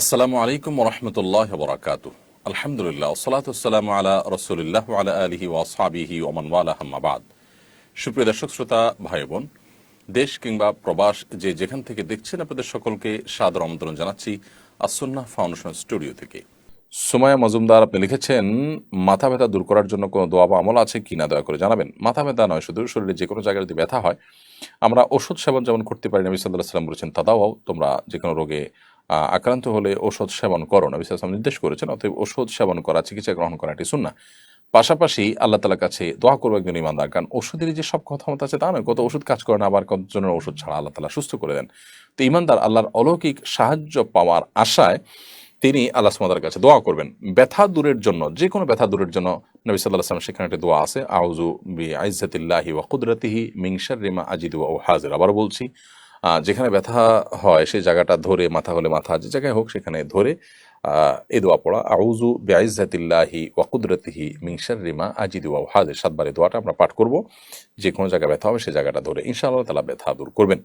আসসালামু আলাইকুম রহমতুল্লাহ বরাকাত আলহামদুলিল্লাহ সালাতাম আলা রসুলিল্লাহ আলা আলহি ওয়াসাবিহি ওমান ওয়ালাহামাবাদ সুপ্রিয় দর্শক, শ্রোতা ভাই বোন দেশ কিংবা প্রবাস যে যেখান থেকে দেখছেন, আপনাদের সকলকে সাদর আমন্ত্রণ জানাচ্ছি আসন্না ফাউন্ডেশন স্টুডিও থেকে। সুমায়া মজুমদার, আপনি লিখেছেন, মাথা ব্যথা দূর করার জন্য কোনো দোয়া বা আমল আছে কি না দয়া করে জানাবেন। মাথা ব্যথা নয়, শুধু শরীরে যে কোনো জায়গায় যদি ব্যথা হয়, আমরা ওষুধ সেবন যেমন করতে পারি, নবী সাল্লাহ সাল্লাম বলেছেন তাদাও তোমরা যে কোনো রোগে আক্রান্ত হলে ওষুধ সেবন করো নবী সাল্লাম নির্দেশ করেছেন, অতএব ওষুধ সেবন করা, চিকিৎসা গ্রহণ করা এটি শুননা পাশাপাশি আল্লাহ তালার কাছে দোয়া করব একজন ইমানদার কারণ ওষুধের যে সব ক্ষমতা আছে তা নয়, কত ওষুধ কাজ করে না, আবার কতজনের ওষুধ ছাড়া আল্লাহ তালা সুস্থ করে দেন। তো ইমানদার আল্লাহর অলৌকিক সাহায্য পাওয়ার আশায় তিনি আল্লাহ সুমাদার কাছে দোয়া করবেন। ব্যথা দূরের জন্য যে কোনো ব্যথা দূরের জন্য নবী সাল্লাহ আসলাম সেখানে একটি দোয়া আছে আউজু বি আইজাতিল্লাহি ওয়া কুদরতিহি মিংসার রিমা আজিদ ও হাজির আবার বলছি যেখানে ব্যথা হয়, সেই জায়গাটা ধরে, মাথা হলে মাথা, যে জায়গায় হোক সেখানে ধরে এ দোয়া পড়া আউজু বেআজাতিল্লাহি ওয়াকুদরতিহি ওয়া কুদরতিহি মিংসার রিমা আজিদ দোয়া হাজের সাতবার দোয়াটা আমরা পাঠ করব। যে কোনো জায়গায় ব্যথা হবে সেই জায়গাটা ধরে। ইনশাআল্লাহ তালা ব্যথা দূর করবেন।